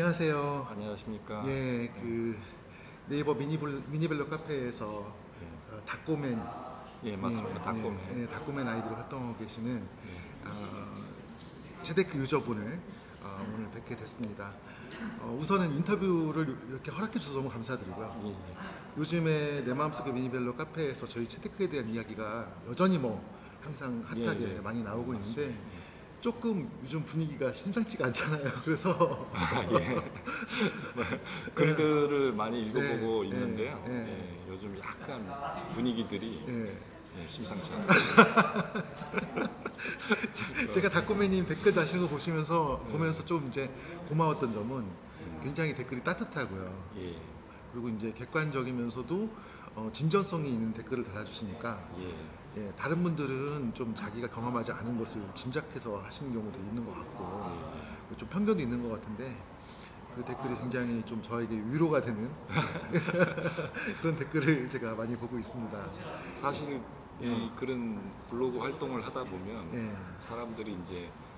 안녕하세요. 안녕하십니까. 예, 그 네이버 미니블, 미니벨로 카페에서 예, 어, 닭꼬맨 예, 맞습니다. 예, 닭곰에. 예, 예, 닭꼬맨 아이디로 활동하고 계시는 예. 어, 제데크 유저분을 어, 오늘 뵙게 됐습니다. 어, 우선은 인터뷰를 이렇게 허락해 주셔서 너무 감사드리고요. 예, 예. 요즘에 내 마음속의 미니벨로 카페에서 저희 체테크에 대한 이야기가 여전히 뭐 항상 핫하게 예, 예. 많이 나오고 있는데 조금 요즘 분위기가 심상치가 않잖아요. 그래서 아, 예. 글들을 많이 읽어보고 예, 있는데요. 예, 예. 예, 요즘 약간 분위기들이 예. 예, 심상치 않아요. 제가 닭꼬매님 댓글 다시는 거 보시면서 네. 보면서 좀 이제 고마웠던 점은 굉장히 댓글이 따뜻하고요. 예, 그리고 이제 객관적이면서도 어, 진전성이 있는 댓글을 달아주시니까 예, 예, 다른 분들은 좀 자기가 경험하지 않은 것을 짐작해서 하시는 경우도 있는 것 같고 예. 좀 편견도 있는 것 같은데 그 댓글이 굉장히 좀 저에게 위로가 되는 그런 댓글을 제가 많이 보고 있습니다. 사실 이 예. 그런 블로그 활동을 하다 보면 예, 사람들이 이제 어,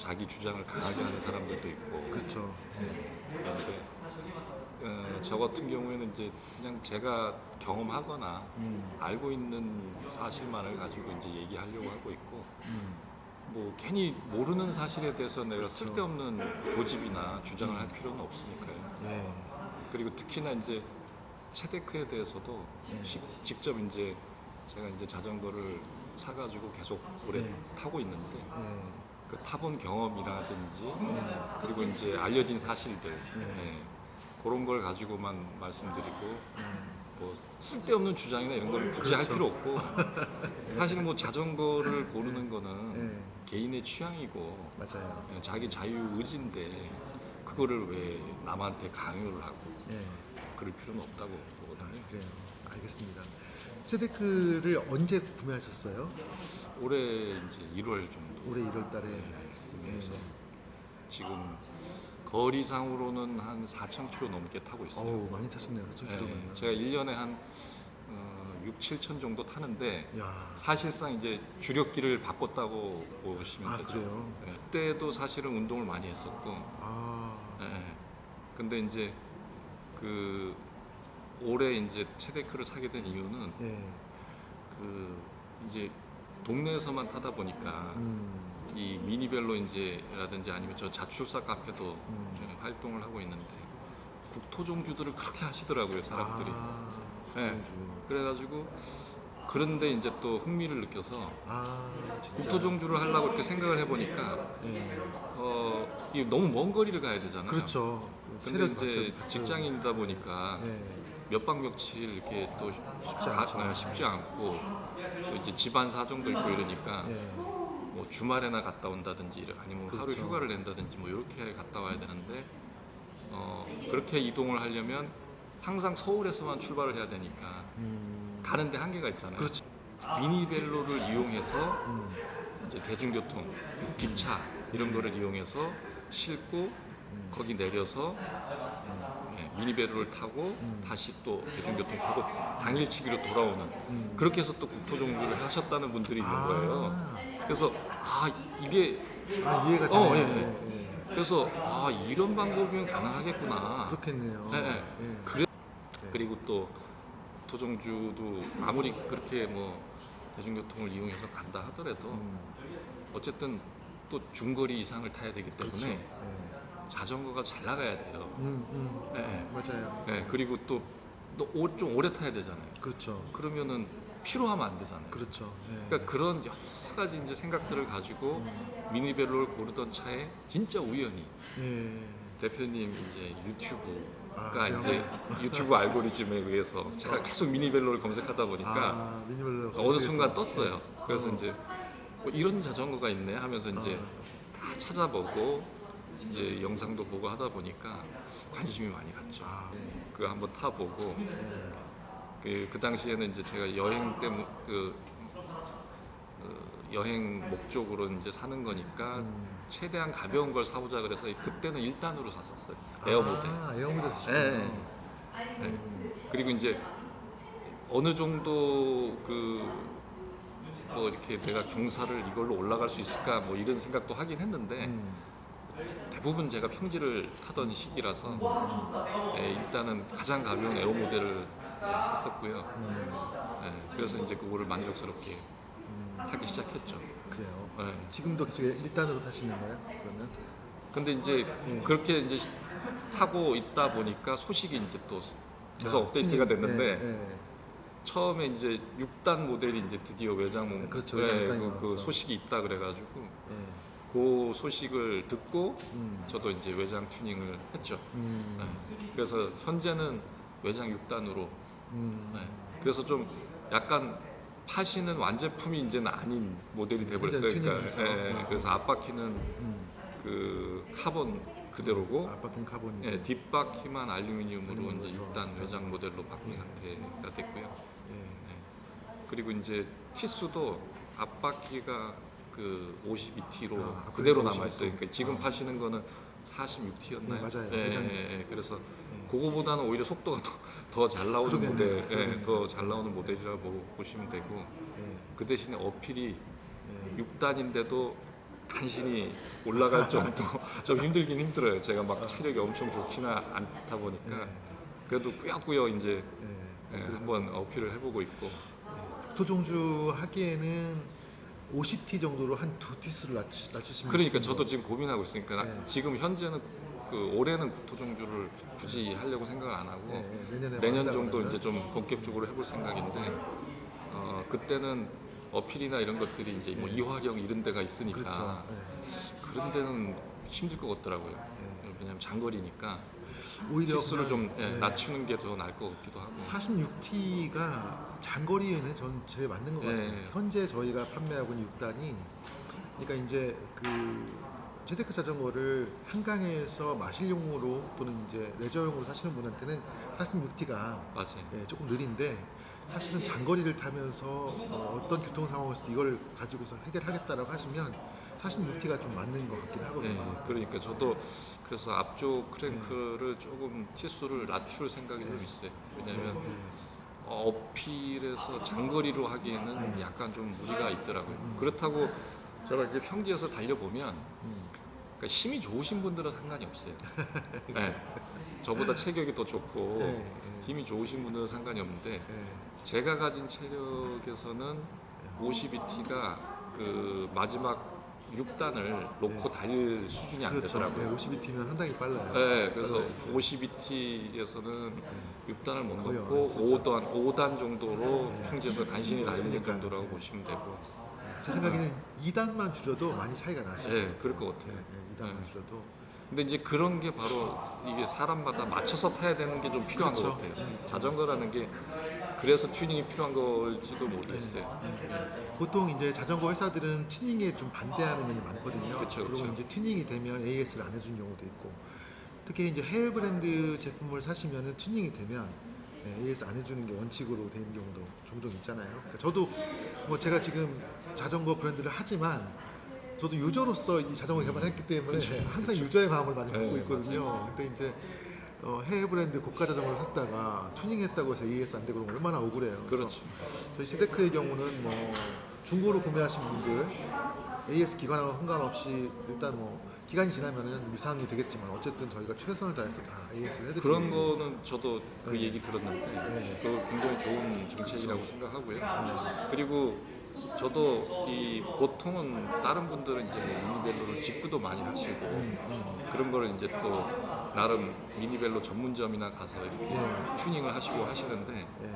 자기 주장을 강하게 하는 사람들도 있고 그렇죠. 예, 그런데 어, 저 같은 경우에는 이제 그냥 제가 경험하거나 음, 알고 있는 사실만을 가지고 이제 얘기하려고 하고 있고 음, 뭐 괜히 모르는 사실에 대해서 내가 그렇죠. 쓸데없는 고집이나 주장을 할 필요는 없으니까요. 예, 그리고 특히나 이제 체데크에 대해서도 네. 시- 직접 이제 제가 이제 자전거를 사가지고 계속 오래 네. 타고 있는데 예, 그 타본 경험이라든지 예, 그리고 이제 알려진 사실들 네. 예, 그런 걸 가지고만 말씀드리고 예. 뭐 쓸데없는 주장이나 이런 걸 굳이 그렇죠. 할 필요 없고 사실 뭐 자전거를 고르는 거는 예, 개인의 취향이고 맞아요. 예, 자기 자유 의지인데 그거를 왜 남한테 강요를 하고 예. 그럴 필요는 없다고 아, 보거든요. 그래요. 알겠습니다. 체데크를 언제 구매하셨어요? 올해 이제 1월 정도 올해 1월 달에. 예, 구매해서 예. 지금 거리상으로는 한 4,000km 넘게 타고 있어요. 어우, 많이. 그렇죠? 예, 그러면. 제가 1년에 한 어, 6, 7천 정도 타는데 야. 사실상 이제 주력기를 바꿨다고 보시면 아, 되죠. 그래요? 예, 그때도 사실은 운동을 많이 했었고 아. 예, 근데 이제 그 올해 이제 체데크를 사게 된 이유는 예. 그 이제 동네에서만 타다 보니까 음. 이 미니벨로 이제라든지 아니면 저 자출사 카페도 음. 좀 활동을 하고 있는데 국토종주들을 그렇게 하시더라고요 사람들이 아. 예. 국토종주. 그래가지고 그런데 이제 또 흥미를 느껴서 아. 국토종주를 하려고 이렇게 생각을 해보니까 예. 어 이게 너무 먼 거리를 가야 되잖아요. 그렇죠. 근데 체력 이제 받쳐- 직장인이다 보니까 예. 몇박 며칠 이렇게 또 쉽지 가- 않죠. 아, 쉽지 않고 또 이제 집안 사정도 있고 이러니까 예. 뭐 주말에나 갔다 온다든지 아니면 하루 그렇죠. 휴가를 낸다든지 뭐 이렇게 갔다 와야 되는데 어 그렇게 이동을 하려면 항상 서울에서만 출발을 해야 되니까 음. 가는데 한계가 있잖아요. 그렇죠. 미니벨로를 이용해서 음. 이제 대중교통, 기차 이런 거를 이용해서 싣고 거기 내려서 예, 미니벨로를 타고 다시 또 대중교통 타고 당일치기로 돌아오는 음. 그렇게 해서 또 국토종주를 하셨다는 분들이 있는 아. 거예요. 그래서 아 이게 아, 이해가 되네요. 어, 예, 예, 예. 예. 그래서 아 이런 방법이면 가능하겠구나. 그렇겠네요. 예, 예. 예. 그래 네. 그리고 또 토종주도 아무리 그렇게 뭐 대중교통을 이용해서 간다 하더라도 음. 어쨌든 또 중거리 이상을 타야 되기 때문에 그렇죠. 예. 자전거가 잘 나가야 돼요. 음, 음. 예, 예. 맞아요. 예, 그리고 또좀 오래 타야 되잖아요. 그렇죠. 그러면은 피로하면 안 되잖아요. 그렇죠. 예. 그러니까 그런 여러 가지 이제 생각들을 가지고 미니벨로를 고르던 차에 진짜 우연히 예. 대표님 이제 유튜브가 아, 제가? 이제 유튜브 알고리즘에 의해서 제가 계속 미니벨로를 검색하다 보니까 아, 미니멀로 어느 순간 떴어요. 예. 그래서 어. 이제 뭐 이런 자전거가 있네 하면서 이제 다 찾아보고 이제 영상도 보고 하다 보니까 관심이 많이 갔죠. 아, 네. 그거 한번 타보고 예. 그, 그 당시에는 이제 제가 여행 때문 그 어, 여행 목적으로 이제 사는 거니까 음. 최대한 가벼운 걸 사보자 그래서 그때는 1단으로 샀었어요. 에어 모델. 아, 에어 모델 예, 쓰시군요. 예. 네. 그리고 이제 어느 정도 그 뭐 이렇게 내가 경사를 이걸로 올라갈 수 있을까 뭐 이런 생각도 하긴 했는데 음. 대부분 제가 평지를 타던 시기라서 예, 일단은 가장 가벼운 에어 모델을 예, 샀었고요. 음, 예, 그래서 이제 그거를 만족스럽게 음, 하기 시작했죠. 그래요. 예. 지금도 계속 1단으로 타시는 거예요? 그러면? 근데 이제 예. 그렇게 이제 타고 있다 보니까 소식이 이제 또 계속 아, 업데이트가 튜닝. 됐는데 예, 예. 처음에 이제 6단 모델이 이제 드디어 외장몽 네, 그렇죠. 예, 외장단이 그, 그 나왔죠. 소식이 있다 그래가지고 예. 그 소식을 듣고 음, 저도 이제 외장 튜닝을 했죠. 음, 예. 그래서 현재는 외장 6단으로 음. 네. 그래서 좀 약간 파시는 완제품이 이제는 아닌 모델이 돼버렸어요. 완전 그러니까. 예, 그래서 앞바퀴는 음. 그 카본 그대로고 앞바퀴는 카본이. 예, 뒷바퀴만 알루미늄으로 이제 해서. 6단 외장 모델로 바뀐 상태가 됐고요. 예. 네. 그리고 이제 티수도 앞바퀴가 그 52T로 아, 그대로 남아 있어요. 52T. 그러니까 지금 아. 파시는 거는 46T였나요? 네, 맞아요. 예. 예, 예. 그래서 예. 그거보다는 오히려 속도가 더 잘 나오는 그러겠네요. 모델, 예, 그러겠네요. 더 잘 나오는 모델이라고 보시면 되고 예. 그 대신에 어필이 예. 6단인데도 간신히 올라갈 정도 좀 힘들긴 힘들어요. 제가 막 체력이 엄청 좋지는 않다 보니까 예. 그래도 꾸역꾸역 이제 예. 예, 한번 어필을 해보고 있고 국토종주 하기에는 50T 정도로 한 두 티수를 낮추, 낮추시면 그러니까. 저도 지금 고민하고 있으니까 네. 지금 현재는 그 올해는 국토 종주를 굳이 하려고 생각 안 하고 예, 예. 내년에 내년 한다고 정도 그러면. 이제 좀 본격적으로 해볼 생각인데 어, 그때는 어필이나 이런 것들이 이제 뭐 네. 이화령 이런 데가 있으니까 그렇죠. 예. 그런 데는 힘들 것 같더라고요. 예. 왜냐면 장거리니까 오히려 티수를 좀 예, 예. 낮추는 게 더 나을 것 같기도 하고. 46T가 장거리에는 전 제일 맞는 것 예. 같아요. 현재 저희가 판매하고 있는 6단이 그러니까 이제 그 재테크 자전거를 한강에서 마실용으로 또는 이제 레저용으로 사시는 분한테는 46T가 맞아요. 예, 조금 느린데 사실은 장거리를 타면서 어, 어떤 교통 상황에서도 이걸 가지고서 해결하겠다라고 하시면 46T가 좀 맞는 것 같긴 하거든요. 예, 그러니까 저도 그래서 앞쪽 크랭크를 조금 티수를 낮출 생각이 좀 있어요. 왜냐하면 예, 어, 어필에서 장거리로 하기에는 약간 좀 무리가 있더라고요. 그렇다고 제가 이제 평지에서 달려보면 음. 그러니까 힘이 좋으신 분들은 상관이 없어요. 네. 저보다 체격이 더 좋고 예, 예. 힘이 좋으신 분들은 상관이 없는데 예, 제가 가진 체력에서는 52T가 그 마지막 6단을 놓고 달릴 수준이 안 그렇죠. 되더라고요. 예, 52T면 상당히 빨라요. 네, 그래서 빨라요. 52T에서는 6단을 못 거의 넣고 안 쓰죠. 5단, 5단 정도로 네. 평지에서 간신히 달리는 그러니까. 정도라고 보시면 되고 제 생각에는 2단만 줄여도 많이 차이가 나시죠. 네, 그럴 것 같아요. 예, 예, 2단만 네. 줄여도 근데 이제 그런 게 바로 이게 사람마다 맞춰서 타야 되는 게 좀 필요한 그렇죠. 것 같아요. 자전거라는 게 그래서 튜닝이 필요한 걸지도 모르겠어요. 보통 이제 자전거 회사들은 튜닝에 좀 반대하는 면이 많거든요. 그렇죠, 리고 그렇죠. 이제 튜닝이 되면 AS를 안 해준 경우도 있고 특히 이제 해외 브랜드 제품을 사시면은 튜닝이 되면 네, AS 안 해주는 게 원칙으로 되는 경우도 종종 있잖아요. 그러니까 저도 뭐 제가 지금 자전거 브랜드를 하지만 저도 유저로서 이 자전거 개발했기 때문에 항상 유저의 마음을 많이 갖고 네, 있거든요. 근데 이제 어, 해외 브랜드 고가 자전거를 샀다가 튜닝했다고 해서 AS 안 되고 얼마나 억울해요. 그래서 그렇죠. 저희 시데크의 경우는 뭐 중고로 구매하신 분들 AS 기간하고 상관없이 일단 뭐 기간이 지나면은 미상이 되겠지만 어쨌든 저희가 최선을 다해서 다 AS를 해드리고 그런 거는 저도 그 네. 얘기 들었는데 네. 그거 굉장히 좋은 정책이라고 생각하고요. 그리고 저도 이 보통은 다른 분들은 이제 뭐 미니벨로를 직구도 많이 하시고 음, 그런 거를 이제 또 나름 미니벨로 전문점이나 가서 이렇게 네. 튜닝을 하시고 하시는데 예,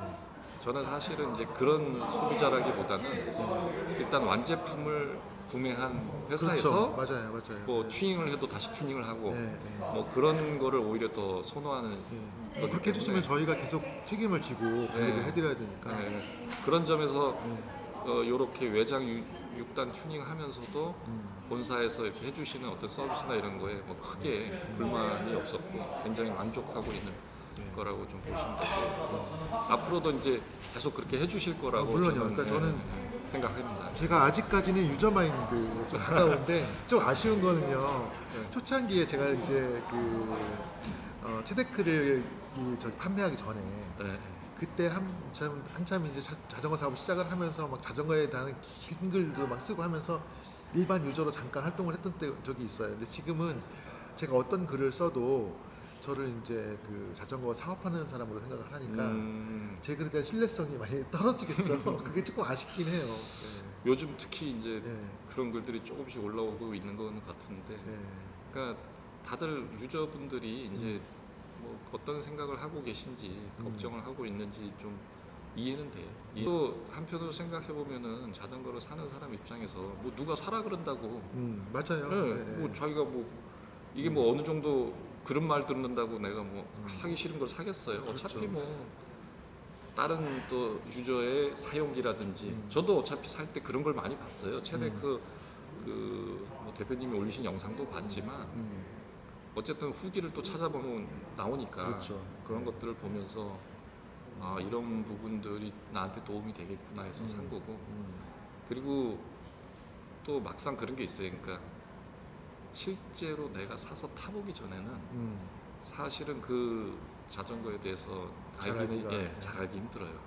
저는 사실은 이제 그런 소비자라기보다는 일단 완제품을 구매한 회사에서 그렇죠. 맞아요, 맞아요. 뭐 튜닝을 해도 다시 튜닝을 하고 예, 예. 뭐 그런 거를 오히려 더 선호하는 예. 거기 그렇게 해주시면 때문에 저희가 계속 책임을 지고 관리를 네. 해드려야 되니까 네, 그런 점에서 예. 어, 이렇게 외장 6단 튜닝하면서도 음, 본사에서 이렇게 해주시는 어떤 서비스나 이런 거에 뭐 크게 불만이 없었고 굉장히 만족하고 있는 네. 거라고 좀 보시면 되고 앞으로도 이제 계속 그렇게 해주실 거라고 아, 물론요. 저는, 그러니까 예, 저는 예, 생각합니다. 제가 아직까지는 유저 마인드 좀 가까운데 좀 아쉬운 거는요. 네. 초창기에 제가 이제 그 어, 체데크를 이 저기 판매하기 전에 네. 그때 한참 한참 이제 자, 자전거 사업 시작을 하면서 막 자전거에 대한 긴 글도 막 쓰고 하면서 일반 유저로 잠깐 활동을 했던 때 적이 있어요. 근데 지금은 제가 어떤 글을 써도 저를 이제 그 자전거 사업하는 사람으로 생각을 하니까 음, 제 글에 대한 신뢰성이 많이 떨어지겠죠. 그게 조금 아쉽긴 해요. 네. 요즘 특히 이제 네. 그런 글들이 조금씩 올라오고 있는 건 같은데 네. 그러니까 다들 유저분들이 이제 뭐 어떤 생각을 하고 계신지 음. 걱정을 하고 있는지 좀 이해는 돼요. 또 한편으로 생각해 보면은 자전거를 사는 사람 입장에서 뭐 누가 사라 그런다고 음, 맞아요. 네, 네. 뭐 자기가 뭐 이게 뭐 어느 정도 그런 말 듣는다고 내가 뭐 하기 싫은 걸 사겠어요. 어차피 음. 그렇죠. 뭐 다른 또 유저의 사용기라든지 음. 저도 어차피 살 때 그런 걸 많이 봤어요. 최대 음. 그, 그뭐 대표님이 올리신 영상도 봤지만 음, 어쨌든 후기를 또 찾아보면 나오니까 그렇죠. 런 네. 것들을 보면서 아 이런 부분들이 나한테 도움이 되겠구나 해서 음. 산 거고 음, 그리고 또 막상 그런 게 있어요. 그러니까 실제로 내가 사서 타보기 전에는 음. 사실은 그 자전거에 대해서 잘 알기는 알기가, 예, 네. 잘 알기 힘들어요.